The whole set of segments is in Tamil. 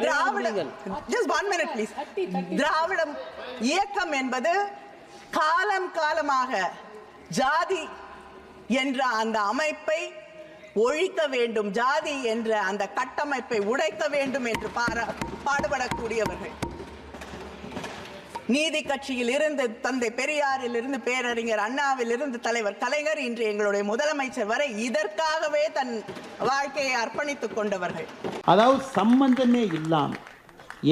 Dravida just one minute please திராவிடம் இயக்கம் என்பது காலம் காலமாக ஜாதி என்ற அந்த அமைப்பை ஒழிக்க வேண்டும். ஜாதி என்ற அந்த கட்டமைப்பை உடைக்க வேண்டும் என்று பாடுபடக்கூடியவர்கள். நீதி கட்சியில் இருந்து தந்தை பெரியாரில் இருந்து பேரறிஞர் அண்ணாவில் இருந்து தலைவர் கலைஞர் இன்று எங்களுடைய முதலமைச்சர் வரை இதற்காகவே தன் வாழ்க்கையை அர்ப்பணித்துக் கொண்டவர்கள். அதாவது சம்பந்தமே இல்லாம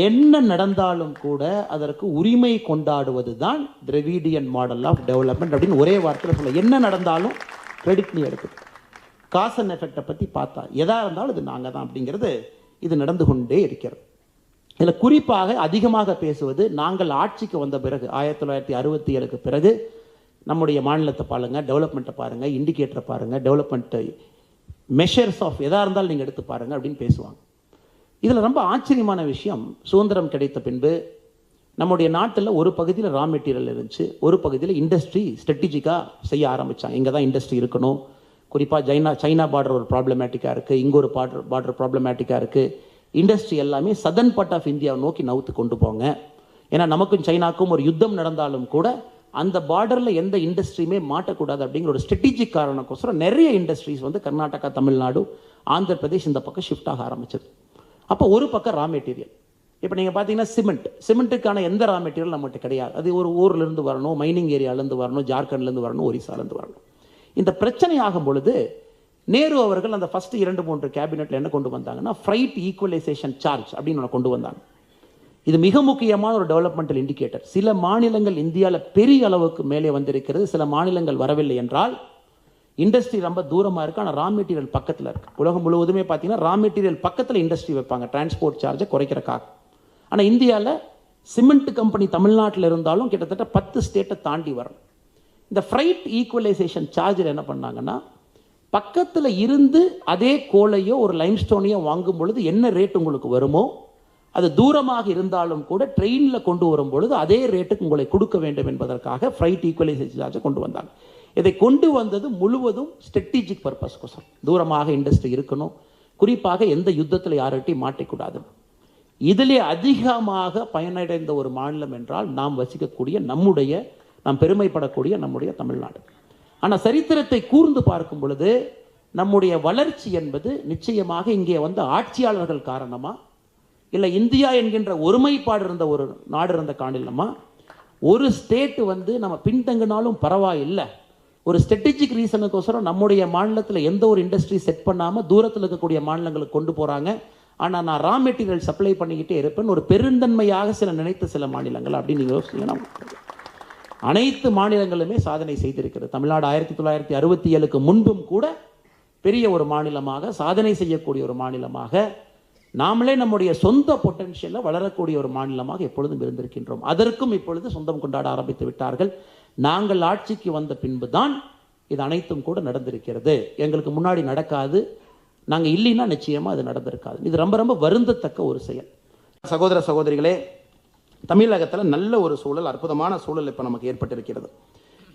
என்ன நடந்தாலும் கூட அதற்கு உரிமை கொண்டாடுவது தான் திரவிடியன் மாடல் ஆஃப் டெவலப்மெண்ட் அப்படின்னு ஒரே வார்த்தையில் சொல்ல என்ன நடந்தாலும் கிரெடிட் நீ எடுக்குது காசன் எஃபெக்டை பற்றி பார்த்தா எதாக இருந்தாலும் இது நாங்கள் தான் அப்படிங்கிறது இது நடந்து கொண்டே இருக்கிறது. இதில் குறிப்பாக அதிகமாக பேசுவது நாங்கள் ஆட்சிக்கு வந்த பிறகு ஆயிரத்தி தொள்ளாயிரத்தி அறுபத்தி ஏழுக்கு பிறகு நம்முடைய மாநிலத்தை பாருங்கள் டெவலப்மெண்ட்டை பாருங்கள் இண்டிகேட்டரை பாருங்கள் டெவலப்மெண்ட்டை மெஷர்ஸ் ஆஃப் எதாக இருந்தாலும் நீங்கள் எடுத்து பாருங்கள் அப்படின்னு பேசுவாங்க. இதில் ரொம்ப ஆச்சரியமான விஷயம் சுதந்திரம் கிடைத்த பின்பு நம்முடைய நாட்டில் ஒரு பகுதியில் ரா மெட்டீரியல் இருந்துச்சு ஒரு பகுதியில் இண்டஸ்ட்ரி ஸ்ட்ராட்டஜிக்காக செய்ய ஆரம்பித்தாங்க இங்கே தான் இண்டஸ்ட்ரி இருக்கணும். குறிப்பாக சைனா சைனா பார்டர் ஒரு ப்ராப்ளமேட்டிக்காக இருக்குது இங்கே ஒரு பார்டர் பார்டர் ப்ராப்ளமேட்டிக்காக இருக்குது இண்டஸ்ட்ரி எல்லாமே சதன் பார்ட் ஆஃப் இந்தியாவை நோக்கி நவுத்து கொண்டு போங்க. ஏன்னா நமக்கும் சைனாக்கும் ஒரு யுத்தம் நடந்தாலும் கூட அந்த பார்டரில் எந்த இண்டஸ்ட்ரியுமே மாட்டக்கூடாது அப்படிங்கிற ஒரு ஸ்ட்ராட்டஜிக் காரணக்கோசரம் நிறைய இண்டஸ்ட்ரீஸ் வந்து கர்நாடகா தமிழ்நாடு ஆந்திர பிரதேஷ் இந்த பக்கம் ஷிஃப்ட் ஆக ஆரம்பிச்சது. அப்போ ஒரு பக்கம் ரா மெட்டீரியல் இப்போ நீங்கள் பார்த்தீங்கன்னா சிமெண்ட் சிமெண்ட்டுக்கான எந்த ரா மெட்டீரியல் நம்மகிட்ட கிடையாது. அது ஒரு ஊர்லேருந்து வரணும் மைனிங் ஏரியாலேருந்து வரணும் ஜார்க்கண்ட்லேருந்து வரணும் ஒரிசாலேருந்து வரணும். இந்த பிரச்சனை ஆகும் பொழுது நேரு அவர்கள் அந்த ஃபஸ்ட் இரண்டு மூன்று கேபினெட்ல என்ன கொண்டு வந்தாங்கன்னா ஃப்ரைட் ஈக்குவலைசேஷன் சார்ஜ் அப்படின்னு ஒன்று கொண்டு வந்தாங்க. இது மிக முக்கியமான ஒரு டெவலப்மெண்டல் இண்டிகேட்டர் சில மாநிலங்கள் இந்தியாவில் பெரிய அளவுக்கு மேலே வந்திருக்கிறது சில மாநிலங்கள் வரவில்லை என்றால் இண்டஸ்ட்ரி ரொம்ப தூரமாக இருக்குது ஆனால் ரா மெட்டீரியல் பக்கத்தில் இருக்குது உலகம் முழுவதுமே பார்த்தீங்கன்னா ரா மெட்டீரியல் பக்கத்தில் இண்டஸ்ட்ரி வைப்பாங்க. டிரான்ஸ்போர்ட் சார்ஜை குறைக்கிறக்காக. ஆனால் இந்தியாவில் சிமெண்ட் கம்பெனி தமிழ்நாட்டில் இருந்தாலும் கிட்டத்தட்ட பத்து ஸ்டேட்டை தாண்டி வரணும். இந்த ஃப்ரைட் ஈக்குவலைசேஷன் சார்ஜில் என்ன பண்ணாங்கன்னா பக்கத்தில் இருந்து அதே கோலையோ ஒரு லைம்ஸ்டோனையோ வாங்கும் பொழுது என்ன ரேட் உங்களுக்கு வருமோ அது தூரமாக இருந்தாலும் கூட ட்ரெயினில் கொண்டு வரும் பொழுது அதே ரேட்டுக்கு உங்களை கொடுக்க வேண்டும் என்பதற்காக ஃப்ரைட் ஈக்குவலைசேஷன் சார்ஜை கொண்டு வந்தாங்க. இதை கொண்டு வந்தது முழுவதும் ஸ்ட்ராட்டஜிக் பர்பஸ்கோசம் தூரமாக இண்டஸ்ட்ரி இருக்கணும். குறிப்பாக எந்த யுத்தத்தில் யார்கிட்டையும் மாட்டிக்கூடாது. இதிலே அதிகமாக பயனடைந்த ஒரு மாநிலம் என்றால் நாம் வசிக்கக்கூடிய நம்முடைய நாம் பெருமைப்படக்கூடிய நம்முடைய தமிழ்நாடு. ஆனால் சரித்திரத்தை கூர்ந்து பார்க்கும் பொழுது நம்முடைய வளர்ச்சி என்பது நிச்சயமாக இங்கே வந்த ஆட்சியாளர்கள் காரணமாக இல்லை இந்தியா என்கின்ற ஒருமைப்பாடு இருந்த ஒரு நாடு இருந்த காணிலமா ஒரு ஸ்டேட்டு வந்து நம்ம பின்தங்கினாலும் பரவாயில்லை. ஒரு ஸ்ட்ராட்டஜிக் ரீசனுக்கோசரம் நம்முடைய மாநிலத்தில் எந்த ஒரு இண்டஸ்ட்ரி செட் பண்ணாமல் தூரத்தில் இருக்கக்கூடிய மாநிலங்களுக்கு கொண்டு போகிறாங்க ஆனால் நான் ரா மெட்டீரியல் சப்ளை பண்ணிக்கிட்டே இருப்பேன். ஒரு பெருந்தன்மையாக சில நினைத்த சில மாநிலங்கள் அப்படின்னு நீங்கள் யோசிச்சீங்கன்னா அனைத்து மாநிலங்களுமே சாதனை செய்திருக்கிறது. தமிழ்நாடு ஆயிரத்தி தொள்ளாயிரத்தி அறுபத்தி ஏழுக்கு முன்பும் கூட பெரிய ஒரு மாநிலமாக சாதனை செய்யக்கூடிய ஒரு மாநிலமாக நாமளே நம்முடைய சொந்த பொட்டன்ஷியலில் வளரக்கூடிய ஒரு மாநிலமாக எப்பொழுதும் இருந்திருக்கின்றோம். அதற்கும் இப்பொழுது சொந்தம் கொண்டாட ஆரம்பித்து விட்டார்கள். நாங்கள் ஆட்சிக்கு வந்த பின்பு தான் இது அனைத்தும் கூட நடந்திருக்கிறது. எங்களுக்கு முன்னாடி நடக்காது. நாங்கள் இல்லைன்னா நிச்சயமாக அது நடந்திருக்காது. இது ரொம்ப ரொம்ப வருந்தத்தக்க ஒரு செயல். சகோதர சகோதரிகளே தமிழகத்தில் நல்ல ஒரு சூழல் அற்புதமான சூழல் இப்போ நமக்கு ஏற்பட்டிருக்கிறது.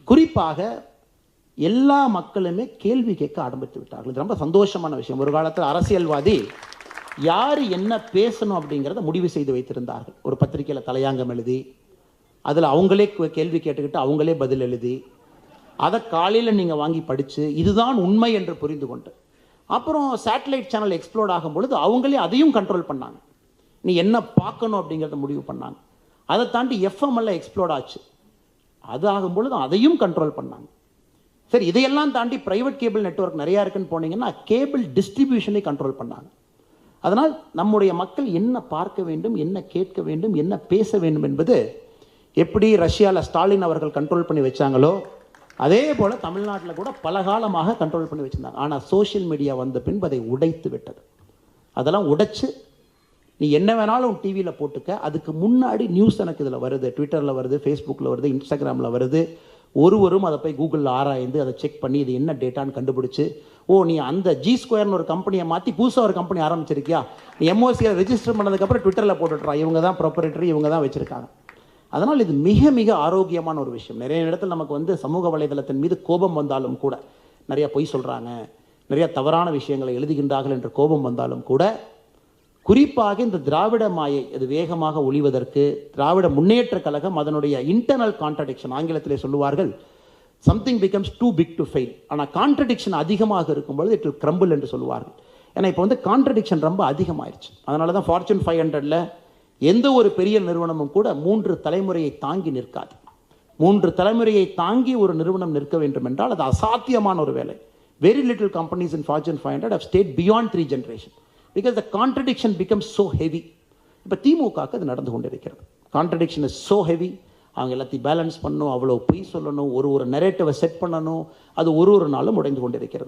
குறிப்பாக எல்லா மக்களுமே கேள்வி கேட்க ஆரம்பித்து விட்டார்கள். இது ரொம்ப சந்தோஷமான விஷயம். ஒரு காலத்தில் அரசியல்வாதி யார் என்ன பேசணும் அப்படிங்கிறத முடிவு செய்து வைத்திருந்தார்கள். ஒரு பத்திரிக்கையில் தலையாங்கம் எழுதி அதில் அவங்களே கேள்வி கேட்டுக்கிட்டு அவங்களே பதில் எழுதி அதை காலையில் நீங்கள் வாங்கி படித்து இதுதான் உண்மை என்று புரிந்து கொண்டு. அப்புறம் சேட்டலைட் சேனல் எக்ஸ்ப்ளோர்ட் ஆகும் பொழுது அவங்களே அதையும் கண்ட்ரோல் பண்ணாங்க. நீ என்ன பார்க்கணும் அப்படிங்கிறத முடிவு பண்ணாங்க. அதை தாண்டி எஃப்எம் எல்லாம் எக்ஸ்ப்ளோர்ட் ஆச்சு. அது ஆகும் பொழுது அதையும் கண்ட்ரோல் பண்ணாங்க. சரி இதையெல்லாம் தாண்டி ப்ரைவேட் கேபிள் நெட்வொர்க் நிறையா இருக்குன்னு போனீங்கன்னா கேபிள் டிஸ்ட்ரிபியூஷனை கண்ட்ரோல் பண்ணாங்க. அதனால் நம்முடைய மக்கள் என்ன பார்க்க வேண்டும் என்ன கேட்க வேண்டும் என்ன பேச வேண்டும் என்பது எப்படி ரஷ்யாவில் ஸ்டாலின் அவர்கள் கண்ட்ரோல் பண்ணி வச்சாங்களோ அதே போல் தமிழ்நாட்டில் கூட பல காலமாக கண்ட்ரோல் பண்ணி வச்சுருந்தாங்க. ஆனால் சோஷியல் மீடியா வந்த பின்பு அதை உடைத்து விட்டது. அதெல்லாம் உடைச்சு நீ என்ன வேணாலும் டிவியில் போட்டுக்க. அதுக்கு முன்னாடி நியூஸ் எனக்கு இதில் வருது. ட்விட்டரில் வருது ஃபேஸ்புக்கில் வருது இன்ஸ்டாகிராமில் வருது. ஒருவரும் அதை போய் கூகுளில் ஆராய்ந்து அதை செக் பண்ணி இது என்ன டேட்டான்னு கண்டுபிடிச்சி ஓ நீ அந்த ஜி ஸ்கொயர்னு ஒரு கம்பெனியை மாற்றி புதுசாக ஒரு கம்பெனி ஆரம்பிச்சிருக்கியா? நீ எம்ஓசியை ரெஜிஸ்டர் பண்ணதுக்கப்புறம் ட்விட்டரில் போட்டுட்றான் இவங்க தான் ப்ரொப்பரேட்டரி இவங்க தான் வச்சுருக்காங்க. அதனால் இது மிக மிக ஆரோக்கியமான ஒரு விஷயம். நிறைய இடத்துல நமக்கு வந்து சமூக வலைதளத்தின் மீது கோபம் வந்தாலும் கூட நிறைய பொய் சொல்கிறாங்க நிறைய தவறான விஷயங்களை எழுதுகின்றார்கள் என்ற கோபம் வந்தாலும் கூட குறிப்பாக இந்த திராவிட மாயை அது வேகமாக ஒளிவதற்கு திராவிட முன்னேற்ற கழகம் அதனுடைய இன்டர்னல் கான்ட்ரடிக்ஷன் ஆங்கிலத்திலே சொல்லுவார்கள் something becomes too big to fail ஆனால் கான்ட்ரடிக்ஷன் அதிகமாக இருக்கும்பொழுது இட் வில் கிரம்பிள் என்று சொல்லுவார்கள். ஏன்னா இப்போ வந்து கான்ட்ரடிக்ஷன் ரொம்ப அதிகமாயிருச்சு. அதனால தான் ஃபார்ச்சூன் ஃபைவ் ஹண்ட்ரடில் எந்த ஒரு பெரிய நிறுவனமும் கூட மூன்று தலைமுறையை தாங்கி நிற்காது. மூன்று தலைமுறையை தாங்கி ஒரு நிறுவனம் நிற்க வேண்டும் என்றால் அது அசாத்தியமான ஒரு வேலை. Very little companies in Fortune five hundred have stayed beyond three generation because the contradiction become so heavy இப்போ திமுகவுக்கு அது நடந்து கொண்டிருக்கிறது. கான்ட்ரடிக்ஷன் இஸ் ஸோ ஹெவி அவங்க எல்லாத்தையும் பேலன்ஸ் பண்ணணும் அவ்வளோ பொய் சொல்லணும் ஒரு ஒரு நெரேட்டிவை செட் பண்ணணும் அது ஒரு ஒரு நாளும் உடைந்து கொண்டிருக்கிறது.